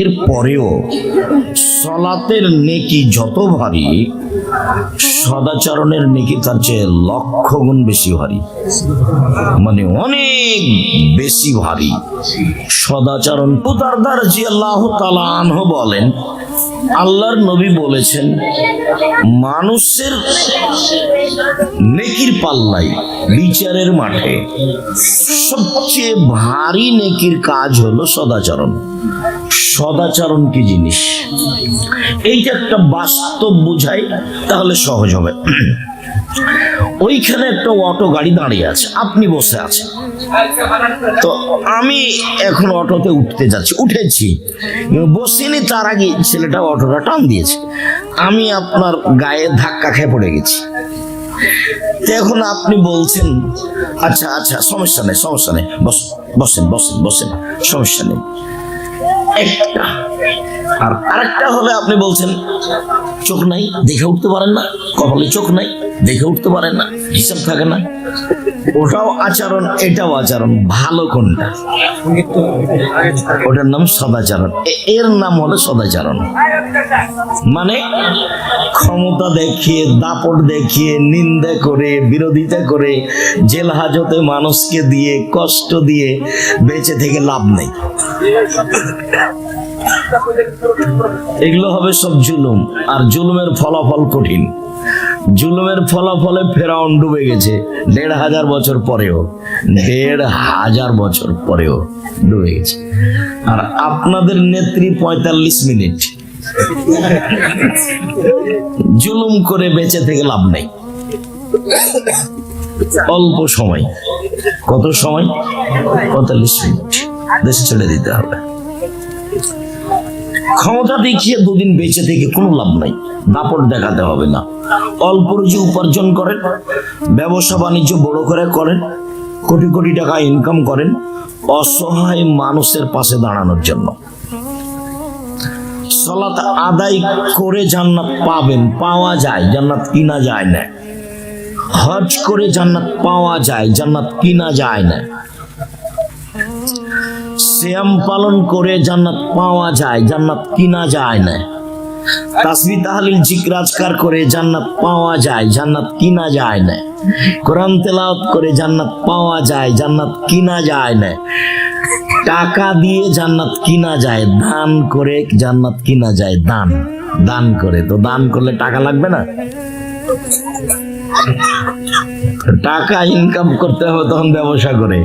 এর পরেও সলাতের নেকি যত ভারী, সদাচরণের নেকি তার চেয়ে লক্ষ গুণ বেশি ভারী। মানে অনেক বেশি ভারী। সদাচরণ পুতারদার জি আল্লাহ তালা আনহ বলেন, আল্লাহর নবী বলেছেন, মানুষের নেকির পাল্লাই বিচারের মাঠে। সবচেয়ে ভারী নেকির কাজ হলো সদাচরণ। সদাচরণ কি জিনিস? এইটা একটা বাস্তব বুঝাই, তাহলে সহজ হবে। ওইখানে একটা অটো গাড়ি দাঁড়িয়ে আছে, আপনি বসে আছেন। তো আমি এখন অটোতে উঠতে যাচ্ছি, উঠেছি। বসিনি, তার আগে ছেলেটা অটোটা টান দিয়েছে। আমি আপনার গায়ে ধাক্কা খেয়ে পড়ে গেছি। এখন আপনি বলছেন আচ্ছা আচ্ছা সমস্যা নেই সমস্যা নেই। বস, বসেন বসেন বসেন, সমস্যা নেই। একটা, আর আরেকটা হলে আপনি বলছেন, চোখ নাই, দেখে উঠতে পারেন না, কপালে চোখ নাই। দেখে উঠতে পারে না, হিসাব থাকে না। ওটাও আচরণ, এটাও আচরণ, ভালো কোনটা? ওটার নাম সদাচরণ। এর নাম হলো সদাচরণ। মানে ক্ষমতা দেখিয়ে, দাপট দেখিয়ে, নিন্দা করে, বিরোধিতা করে, জেল হাজতে মানুষকে দিয়ে, কষ্ট দিয়ে বেঁচে থেকে লাভ নেই। এগুলো হবে সব জুলুম, আর জুলুমের ফলাফল কঠিন। জুলুমের ফলাফলে ফেরাউন ডুবে গেছে দেড় হাজার বছর পরেও, দেড় হাজার বছর পরেও ডুবে গেছে। আর আপনাদের নেত্রী পঁয়তাল্লিশ মিনিট। জুলুম করে বেঁচে থেকে লাভ নেই। অল্প সময়। কত সময়? পঁয়তাল্লিশ মিনিট। দেশ ছেড়ে দিতে হবে। ক্ষমতা দেখিয়ে দুদিন বেঁচে থেকে কোনো লাভ নাই। দাপট দেখাতে হবে না। অল্প রুজি উপার্জন করেন, ব্যবসা বাণিজ্য বড় করে করেন, কোটি কোটি টাকা ইনকাম করেন, অসহায় মানুষের পাশে দাঁড়ানোর জন্য। সলাত আদায় করে জান্নাত পাবেন, পাওয়া যায়, জান্নাত কিনা যায় না। হজ করে জান্নাত পাওয়া যায়, জান্নাত কিনা যায় না। শ্যাম পালন করে জান্নাত পাওয়া যায়, জান্নাত কিনা যায় না। তাসবি তাহলিল জিকরাজকার করে জান্নাত পাওয়া যায়, জান্নাত কিনা যায় না। কোরআন তেলাওয়াত করে জান্নাত পাওয়া যায়, জান্নাত কিনা যায় না। টাকা দিয়ে জান্নাত কিনা যায়, দান করে জান্নাত কিনা যায়, দান দান করে। তো দান করলে টাকা লাগবে না? টাকা ইনকাম করতে হবে তখন ব্যবসা করে।